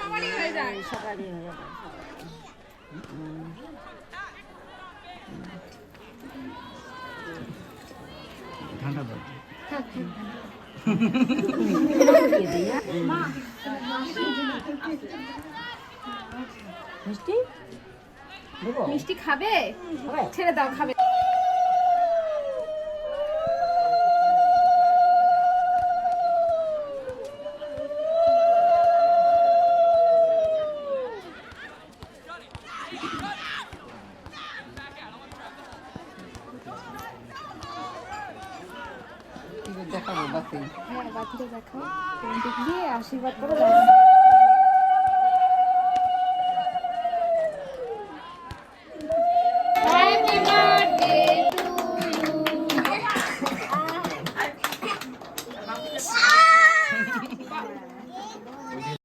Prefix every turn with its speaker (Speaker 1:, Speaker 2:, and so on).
Speaker 1: সবারই হয়ে
Speaker 2: যাবে
Speaker 3: ঠান্ডা দাও।
Speaker 2: মিষ্টি?
Speaker 1: মিষ্টি খাবে? ছেড়ে দাও খাবে।
Speaker 2: দেখাবো বাকি।
Speaker 1: হ্যাঁ বাকিটা দেখাও। দিয়ে আশীর্বাদ করে